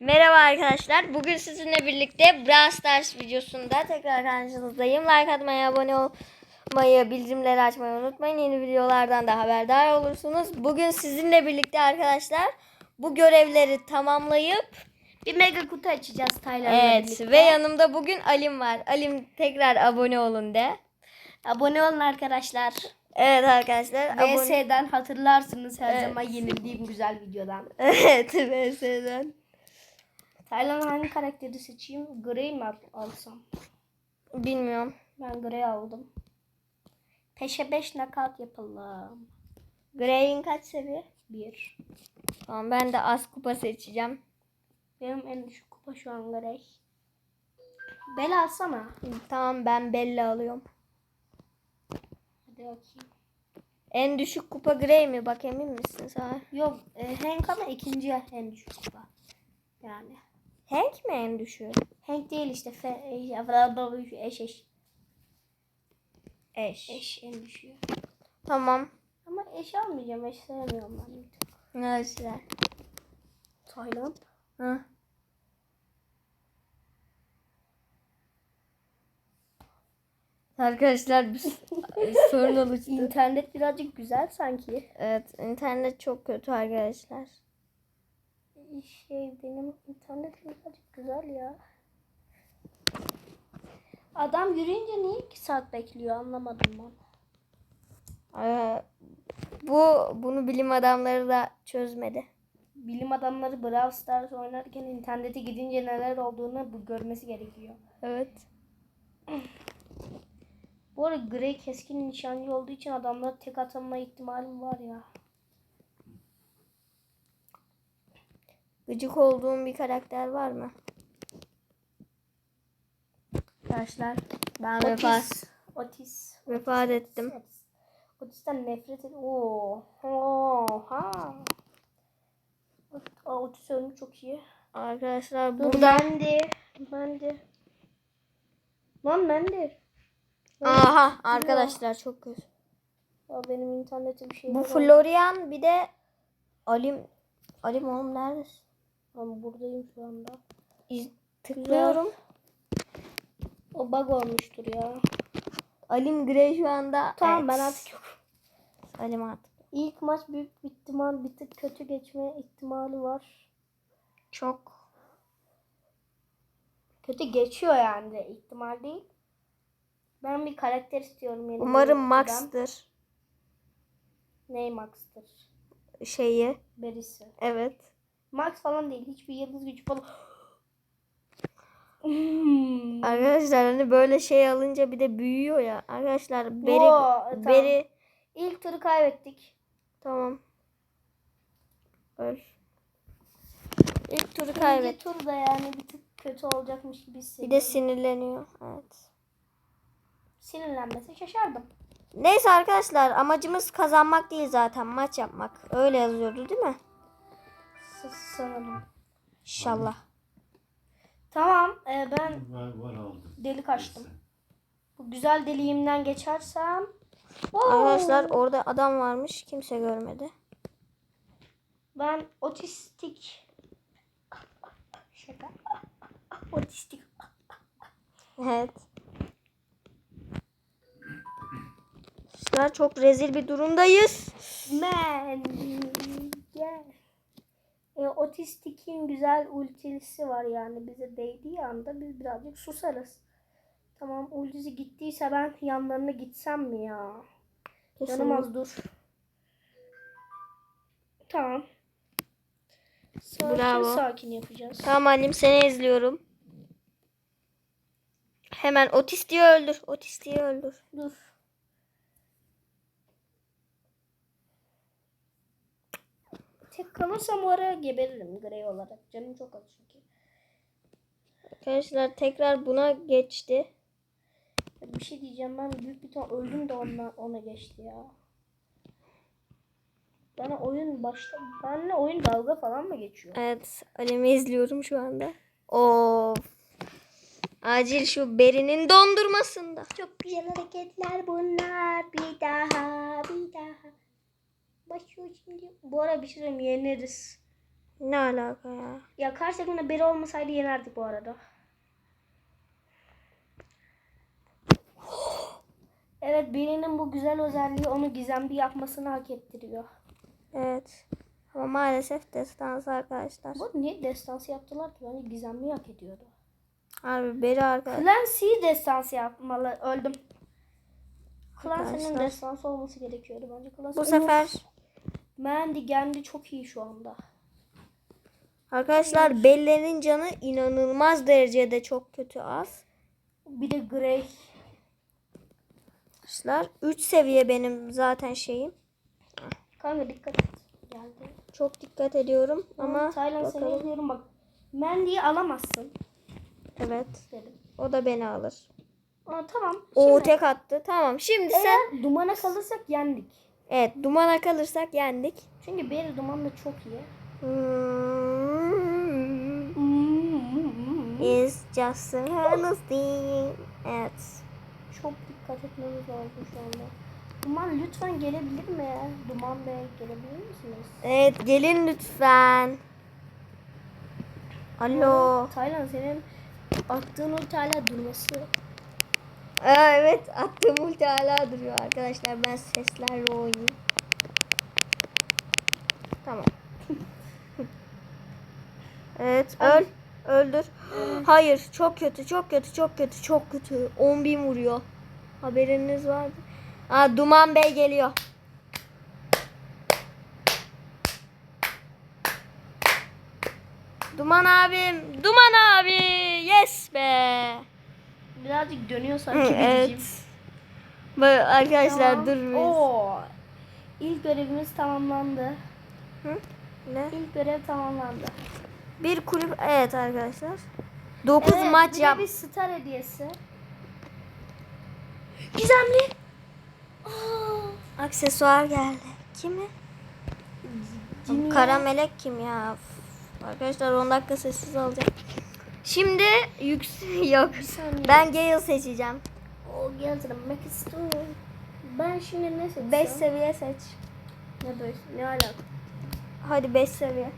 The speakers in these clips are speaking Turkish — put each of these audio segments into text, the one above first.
Merhaba arkadaşlar. Bugün sizinle birlikte Brawl Stars videosunda tekrar karşınızdayım. Like atmayı, abone olmayı, bildirimleri açmayı unutmayın. Yeni videolardan da haberdar olursunuz. Bugün sizinle birlikte arkadaşlar bu görevleri tamamlayıp Bir mega kutu açacağız Taylan'la evet birlikte. ve yanımda bugün Alim var. Alim tekrar abone olun de. Abone olun arkadaşlar. Evet arkadaşlar. VS'den hatırlarsınız her Evet. zaman yenildiğim güzel videodan. Evet VS'den. Taylan hangi karakteri seçeyim? Grey mi al- alsam? Bilmiyorum. Ben Grey aldım. Peşe 5 knockout yapalım. Grey'in kaç seviye? 1. Tamam ben de az kupa seçeceğim. Benim en düşük kupa şu an Grey. Bel alsana. Tamam ben Bella alıyorum. Hadi bakayım. En düşük kupa Grey mi? Bak emin misin sana? Yok e, Hank ama ikinci en düşük kupa. Yani. Hank mi en düşüğü? Hank değil işte. Fe, e, eş eş. Eş. Eş en düşüğü. Tamam. Ama eş almayacağım. Eş sevmiyorum ben. Neyse. Tayland. Hı. Arkadaşlar bir sorun oluştu. İnternet birazcık güzel sanki. Evet internet çok kötü arkadaşlar. Şey benim internet birazcık güzel ya. Adam yürüyünce niye 2 saat bekliyor anlamadım ben. Ee, bu bunu bilim adamları da çözmedi. Bilim adamları Brawl Stars oynarken internete gidince neler olduğunu bu görmesi gerekiyor. Evet. Bu arada Grey keskin nişancı olduğu için adamlara tek atama ihtimalim var ya. Gıcık olduğum bir karakter var mı? Arkadaşlar Ben vefat, Otis. Otis. vefat ettim. Otis. Otis'ten nefret et. Oo. Oha. Aa, Otis ölmüş çok iyi. Arkadaşlar Dur burada Mendi. Mendi. Lan Mendi. Aha arkadaşlar çok kötü. Ya benim internette bir şey Bu. Florian bir de Alim Alim oğlum neredesin? Ben buradayım şu anda. İz, tıklıyorum. O bug olmuştur ya. Alim Grey şu anda. Tamam ben evet. artık yok. Alim artık. İlk maç büyük bir ihtimal bir tık kötü geçme ihtimali var. Çok. Kötü geçiyor yani de ihtimal değil. Ben bir karakter istiyorum yeni. Umarım Max'tır Ney Max'tır? şeyi. Berisi. Evet. Max falan değil. Hiçbir yıldız gücü falan. Hmm. Arkadaşlar hani böyle şey alınca bir de büyüyor ya. Arkadaşlar beri Wow, tamam. beri İlk turu kaybettik. tamam. Öl. İlk turu İkinci kaybet. tur da yani bir tık kötü olacakmış gibi Bir hissediyorum. de sinirleniyor. Evet. Sinirlenmese şaşardım. Neyse arkadaşlar amacımız kazanmak değil zaten maç yapmak. Öyle yazıyordu değil mi? Sanırım. İnşallah. Tamam e, ben Var, var aldım. delik açtım. Bu güzel deliğimden geçersem. Oo! Arkadaşlar orada adam varmış. Kimse görmedi. Ben otistik. Şaka. Otistik. Evet. Arkadaşlar çok rezil bir durumdayız. Man. Gel. E, otistikin güzel ultisi var yani bize değdiği anda biz birazcık susarız. Tamam ultisi gittiyse ben yanlarına gitsem mi ya? Canım az dur. Tamam. Sakin Bravo. sakin yapacağız. Tamam Halim seni izliyorum. Hemen otistiği öldür. Otistiği öldür. Dur. Tek kalırsam o ara geberirim grey olarak. Canım çok az çünkü. Arkadaşlar tekrar buna geçti. Bir şey diyeceğim ben büyük bir tane öldüm de ondan ona geçti ya. Bana oyun başta benle oyun dalga falan mı geçiyor? Evet Halim'i izliyorum şu anda. Of. Acil şu Beri'nin dondurmasında. Çok güzel hareketler bunlar. Bir daha, bir daha. Başlıyor şimdi. Bu ara bir şey söyleyeyim yeneriz. Ne alaka ya? Ya karşı takımda biri olmasaydı yenerdik bu arada. Evet birinin bu güzel özelliği onu gizemli yapmasını hak ettiriyor. Evet. Ama maalesef destans arkadaşlar. Bu niye destansı yaptılar ki? Bence gizemli hak ediyordu. Harbi beri arkadaşlar. Clancy'yi destansı yapmalı. Öldüm. Clancy'nin destansı olması gerekiyordu bence. Clancy. Bu sefer Mandy Gendi çok iyi şu anda. arkadaşlar Belle'nin canı inanılmaz derecede çok kötü az. Bir de Grey. Arkadaşlar 3 seviye benim zaten şeyim. Kanka dikkat et. Geldi. Çok dikkat ediyorum ama Taylan seni izliyorum bak. Mandy'yi alamazsın Evet. dedim. O da beni alır. Aa, tamam. O tek attı. Tamam. Şimdi sen eğer dumana kalırsak yendik. Evet dumana kalırsak yendik. Çünkü Berry duman da çok iyi. Hmm. Is just a. Evet. Çok dikkat etmemiz lazım şu anda. Duman lütfen gelebilir mi? Duman Bey gelebilir misiniz? Evet gelin lütfen. Alo. Taylan senin attığın ulti hala durması. Aa, evet attığım ulti hala duruyor arkadaşlar. Ben seslerle oynayayım. Tamam. evet öl. Öldür. Hayır çok kötü çok kötü çok kötü çok kötü. 10 bin vuruyor. Haberiniz vardı. Aa, Duman Bey geliyor. Duman abim. Duman abi. Yes be. Birazcık dönüyor Hı, sanki evet. Bak arkadaşlar Tamam. dur biz. Oo. İlk görevimiz tamamlandı. Hı? Ne? İlk görev tamamlandı. Bir kulüp evet arkadaşlar. 9 Evet, maç bir yap. bir star hediyesi. Gizemli. Aksesuar geldi. Kimi? Cimri. Kara melek kim ya? Arkadaşlar 10 dakika sessiz alacağım. Şimdi yüks yok. Ben Gale seçeceğim. O gezdirmek istiyorum. Ben şimdi ne seçsem? 5 seviye seç. Ne beş? Ne alaka? Hadi 5 seviye.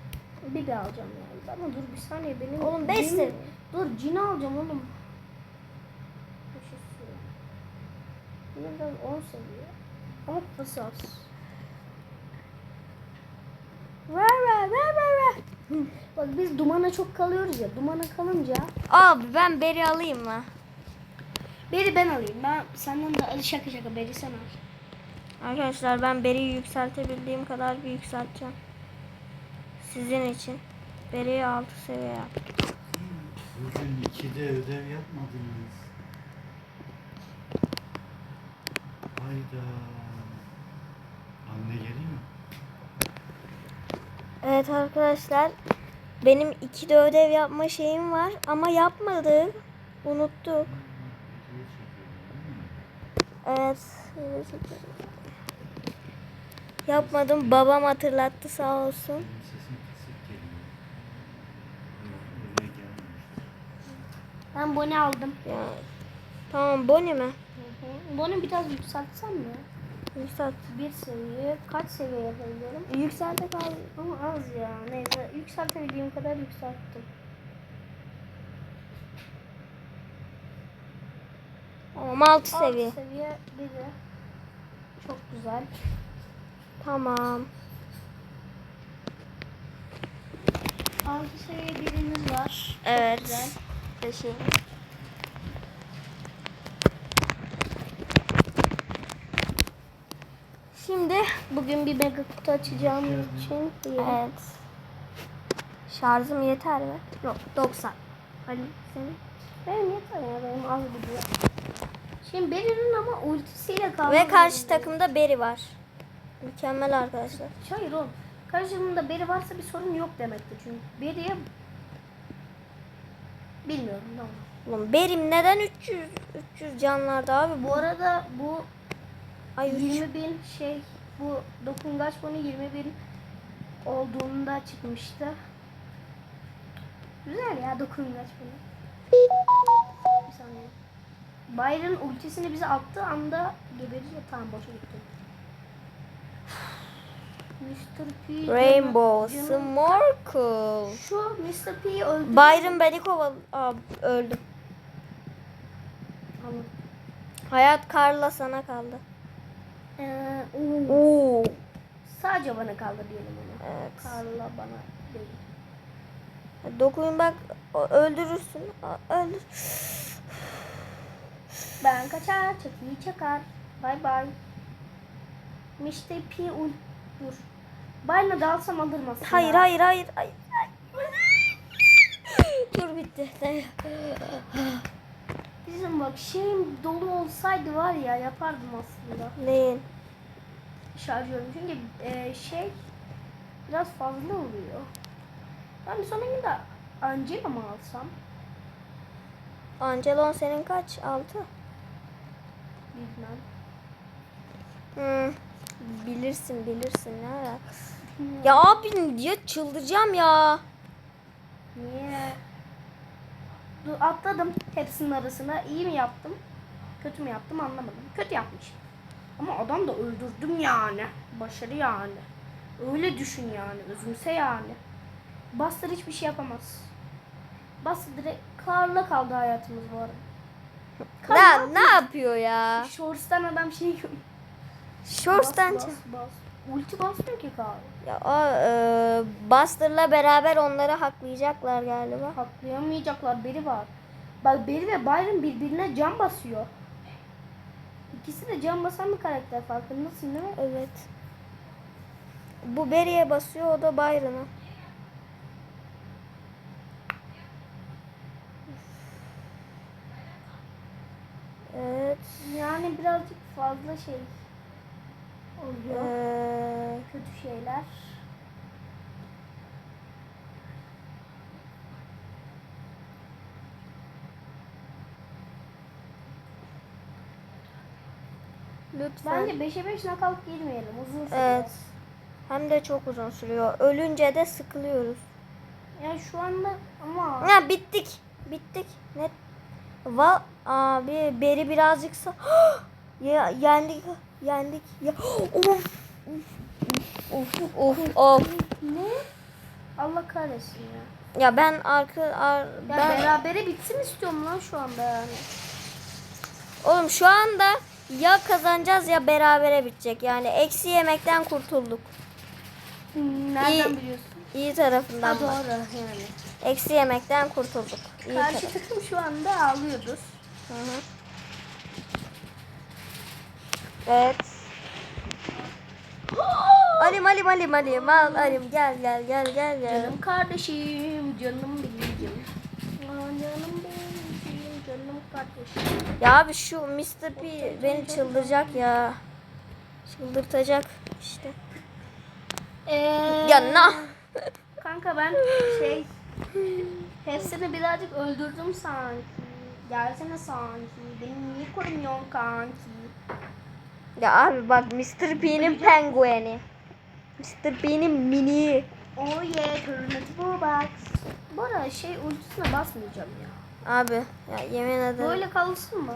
Bir de alacağım yani. Ama dur bir saniye benim. Oğlum, beş cin- seviye. Dur cin alacağım oğlum. Bundan 10 seviye. Ama az. Ver ver ver ver ver. Bak biz dumana çok kalıyoruz ya. Dumana kalınca Abi ben Beri alayım mı? Beri ben alayım. Ben senden de Ali şaka şaka Beri sen al. Arkadaşlar ben Beri'yi yükseltebildiğim kadar bir yükselteceğim. Sizin için. Beri'yi 6 seviye yaptım. Bugün ikide ödev yapmadınız. Hayda. Anne geliyor mu? Evet arkadaşlar. Benim 2'de ödev yapma şeyim var ama yapmadık. Unuttuk. Evet. Yapmadım. Babam hatırlattı sağ olsun. Ben Bonnie aldım. Ya. Tamam Bonnie mi? Bonnie biraz yükseltsem mi? Yükselt. Bir seviye. Kaç seviye yapabiliyorum? Yükseldi kaldı. Ama az ya. Neyse yükseltebildiğim kadar yükselttim. Tamam 6 Alt seviye. seviye biri. Çok güzel. Tamam. Altı seviye birimiz var. Çok Evet. güzel. Teşekkür. Şimdi Bugün bir mega kutu açacağım için evet. Şarjım yeter mi? Yok 90. Ali senin? Benim yeter ya benim az gidiyor. Şimdi Beri'nin ama ultisiyle kaldı. Ve karşı takımda Beri var. Mükemmel arkadaşlar. Hayır oğlum. Karşımda Beri varsa bir sorun yok demektir. Çünkü Beri'ye bilmiyorum tamam. Oğlum Berim neden 300 300 canlarda abi? Bu arada bu Ay 3. 20 bin şey bu dokungaç bunu 20 bin olduğunda çıkmıştı. Güzel ya dokungaç bunu. Bir saniye. Byron ultisini bize attığı anda geberir ya tamam boşa gitti. Mr. P. Rainbow canım- Snorkel. Şu Mr. P'yi öldürdü. Byron beni koval... Aa, öldüm. Anladım. Hayat Karla sana kaldı. Ee, oo. Oo. Sadece bana kaldı diyelim onu. Evet. Karla bana değil. Dokuyun bak öldürürsün. Öldür. Ben kaçar, çakıyı çakar. Bay bay. Mr. P ul dur. Bayna dalsam alırım aslında. Hayır hayır hayır. hayır. Dur bitti. Bizim bak şeyim dolu olsaydı var ya yapardım aslında. Neyin? Şarjörüm çünkü e, şey biraz fazla oluyor. Ben bir sonraki de Angela mı alsam? Angelon senin kaç? Altı. Bilmem. Hmm. Bilirsin bilirsin ne alakası. Ya abi ya çıldıracağım ya. Niye? Dur atladım hepsinin arasına. İyi mi yaptım? Kötü mü yaptım anlamadım. Kötü yapmışım. Ama adam da öldürdüm yani. Başarı yani. Öyle düşün yani. Özümse yani. Buster hiçbir şey yapamaz. Buster direkt Karla kaldı hayatımız bu arada. Karl Ne, ne yapıyor ya? Shorts'tan adam şey Shorts'tan bas, bas, bas. Ulti basmıyor ki Karl. Ya o e, Buster'la beraber onları haklayacaklar galiba. Haklayamayacaklar. Beri var. Bak Beri ve Byron birbirine can basıyor. İkisi de can basan bir karakter farkındasın değil mi? Evet. Bu Barry'e basıyor o da Byron'a. Evet. Yani birazcık fazla şey oluyor. Ee, Kötü şeyler. Lütfen. Bence 5'e 5 knockout girmeyelim. Uzun süre. Evet. Hem de çok uzun sürüyor. Ölünce de sıkılıyoruz. Yani şu anda ama Ya bittik. Bittik. Net. Va abi beri birazcık sa ya yendik yendik ya of of of of ne? Allah kahretsin ya. ya ben arka ar, Ya ben berabere bitsin istiyorum lan şu anda yani. oğlum şu anda ya kazanacağız ya berabere bitecek yani eksi yemekten kurtulduk Hmm, Nereden İyi. biliyorsun? iyi tarafından Ha, bak. doğru yani. eksi yemekten kurtulduk iyi Karşı taraf. takım şu anda ağlıyordur. Hı hı. Evet. Alim Alim Alim Alim al Alim gel gel gel gel gel. Canım kardeşim, canım benim. Aa, Canım benim, canım kardeşim. Ya abi şu Mr. P beni çıldıracak ya. Çıldırtacak işte. Ee, Ya na. Kanka ben şey hepsini birazcık öldürdüm sanki. Gelsene sanki. Beni niye korumuyorsun kanki? Ya abi bak Mr. P'nin pengueni. Mr. P'nin mini. Oh yeah, turntable box. Bu arada şey ultisine basmayacağım ya. Abi ya yemin ederim. Böyle kalsın mı?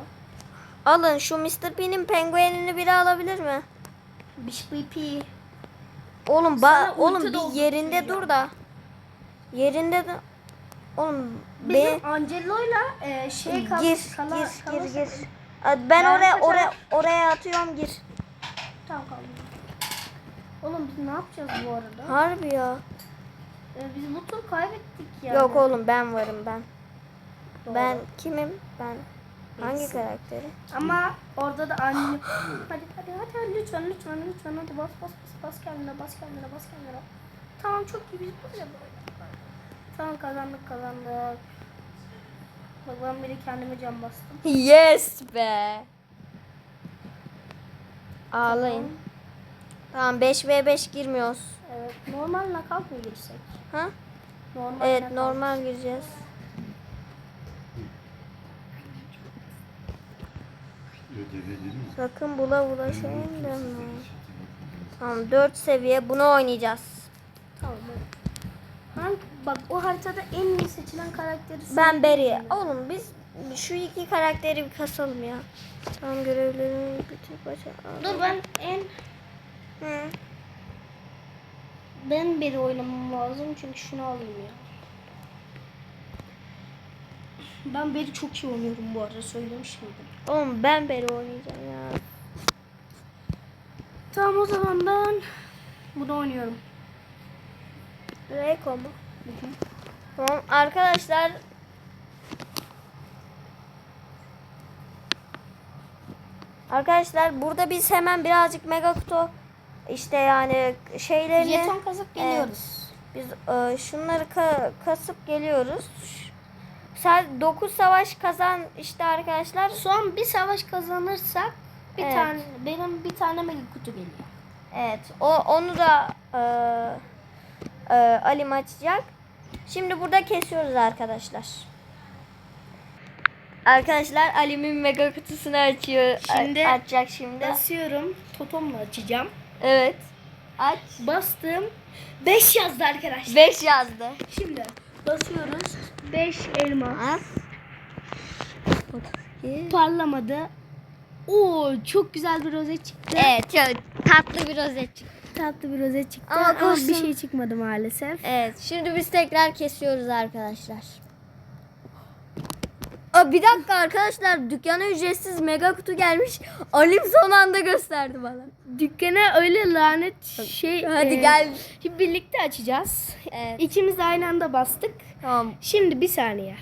Alın şu Mr. P'nin penguenini biri alabilir mi? BP. Oğlum Sana ba ulti oğlum bir yerinde dur da. Yerinde de Oğlum be Bizim Angelo'yla e, şey kal gir kala- gir kala- gir gir. Hadi Ben Ben oraya oraya oraya atıyorum gir. Tamam kaldım. Oğlum biz ne yapacağız bu arada? Harbi ya. E, biz bu tur kaybettik ya. Yok oğlum ben varım ben. Doğru. Ben kimim? Ben. Hangi Neyse. karakteri? Ama orada da anne. hadi hadi hadi hadi lütfen lütfen lütfen hadi bas bas bas bas kendine bas kendine bas kendine. Tamam çok iyi biz böyle böyle. Tamam kazandık kazandık. Bak ben biri kendime can bastım. Yes be. Ağlayın. Tamam 5v5 girmiyoruz. Evet normal nakavt mı girsek? Ha? Normal Evet knockout. normal gireceğiz. Sakın bula bula şey deme. Tamam 4 seviye bunu oynayacağız. Tamam. Hangi, bak o haritada en iyi seçilen karakteri Ben mi? Oğlum biz şu iki karakteri bir kasalım ya. Tamam görevlerimi bitir başa. Dur ben en Hı. ben beri oynamam lazım çünkü şunu alayım ya. Ben beri çok iyi oynuyorum bu arada söylemiş miydim? Oğlum ben beri oynayacağım ya. Tamam o zaman ben bunu oynuyorum. Reko mu? Tamam arkadaşlar. Arkadaşlar burada biz hemen birazcık mega kutu işte yani şeylerini Jeton kazıp geliyoruz. biz e, şunları ka- kasıp geliyoruz. Sen 9 savaş kazan işte arkadaşlar. Son bir savaş kazanırsak bir Evet. tane benim bir tane mega kutu geliyor. Evet. O onu da e, e, Alim açacak. Şimdi burada kesiyoruz arkadaşlar. Arkadaşlar Alim'in mega kutusunu açıyor. Şimdi- açacak şimdi. Basıyorum. Totomla açacağım. Evet. Aç. Bastım. 5 yazdı arkadaşlar. 5 yazdı. Şimdi basıyoruz. 5 elma. Parlamadı. Oo çok güzel bir rozet çıktı. Evet, çok tatlı bir rozet çıktı. Tatlı bir rozet çıktı Ama ama, bir şey çıkmadı maalesef. Evet, şimdi biz tekrar kesiyoruz arkadaşlar. Aa, bir dakika arkadaşlar, dükkana ücretsiz mega kutu gelmiş. Alim son anda gösterdi bana. Dükkana öyle lanet şey. Hadi e, gel. Şimdi birlikte açacağız. Evet. İkimiz aynı anda bastık. Tamam. Şimdi bir saniye.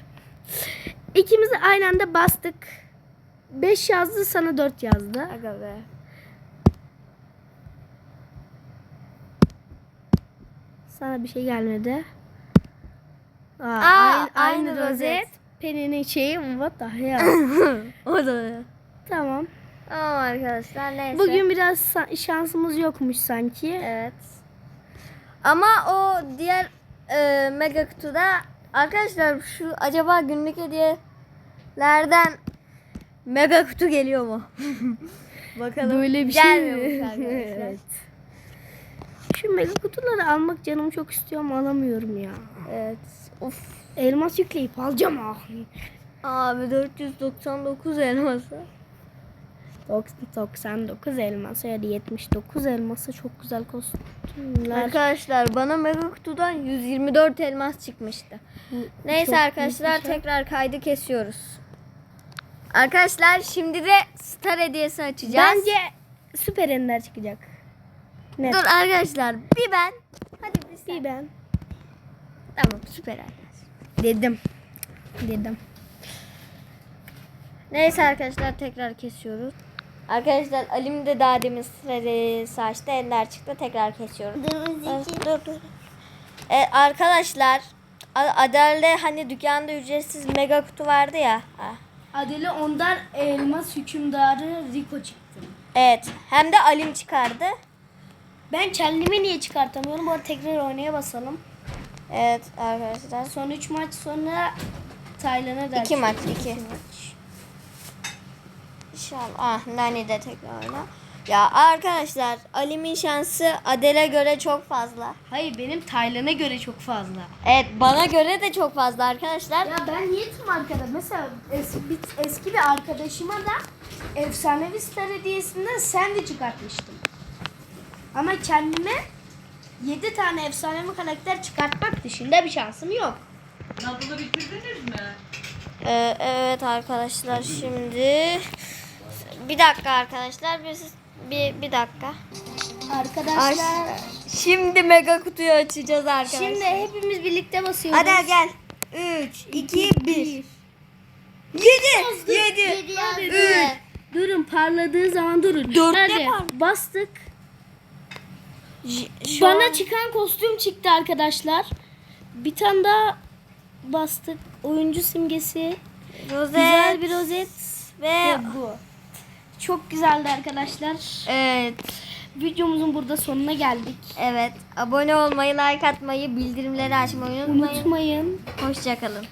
İkimiz aynı anda bastık. 5 yazdı sana 4 yazdı. Aga be. Sana bir şey gelmedi. Aa, Aa, aynı, aynı aynı rozet. rozet. Peninin şeyi what the hell. o da. tamam. Tamam arkadaşlar neyse. Bugün biraz şansımız yokmuş sanki. Evet. Ama o diğer e, mega kutuda arkadaşlar şu acaba günlük hediyelerden mega kutu geliyor mu? Bakalım. Böyle bir şey mi? evet. Şu mega kutuları almak canım çok istiyor ama alamıyorum ya. Evet. Of. Elmas yükleyip alacağım ah. Abi 499 elması. 99 elması ya da 79 elması çok güzel kostümler. Arkadaşlar bana mega kutudan 124 elmas çıkmıştı. Neyse çok arkadaşlar şey. tekrar kaydı kesiyoruz. Arkadaşlar şimdi de star hediyesi açacağız. Bence süper ender çıkacak. Net. Dur arkadaşlar bir ben. Hadi bir sen. Bir ben. Tamam süper. Dedim. Dedim. Neyse arkadaşlar tekrar kesiyoruz. Arkadaşlar Alim de daha demin saçta ender çıktı tekrar kesiyoruz. Dur dur. dur. E, arkadaşlar Adele hani dükkanda ücretsiz mega kutu vardı ya. Adele ondan elmas hükümdarı Rico çıktı. Evet hem de Alim çıkardı. Ben kendimi niye çıkartamıyorum? Bu arada tekrar oynaya basalım. Evet arkadaşlar. Son 3 maç sonra Taylan'a da İki maç, açacağız. iki. maç. İnşallah. Ah Nani de tekrarla. Ya arkadaşlar Alim'in şansı Adele göre çok fazla. Hayır benim Taylan'a göre çok fazla. Evet bana göre de çok fazla arkadaşlar. Ya ben niyetim arkada. Mesela eski bir, eski bir arkadaşıma da efsanevi star hediyesinden sen de çıkartmıştım. Ama kendime 7 tane efsanevi karakter çıkartmak dışında bir şansım yok. Nabzını bitirdiniz mi? Ee, evet arkadaşlar şimdi bir dakika arkadaşlar biz bir, bir dakika. Arkadaşlar Şimdi mega kutuyu açacağız arkadaşlar. şimdi hepimiz birlikte basıyoruz. hadi gel. 3 2 1 7 7 Durun. Durun parladığı zaman durun. Dörtte Hadi par- bastık. Şu Bana an- çıkan kostüm çıktı arkadaşlar. Bir tane daha bastık. Oyuncu simgesi. rozet Güzel bir rozet. ve Ve bu. Çok güzeldi arkadaşlar. evet Videomuzun burada sonuna geldik. evet abone olmayı, like atmayı, bildirimleri açmayı unutmayın. Unutmayın. Hoşçakalın.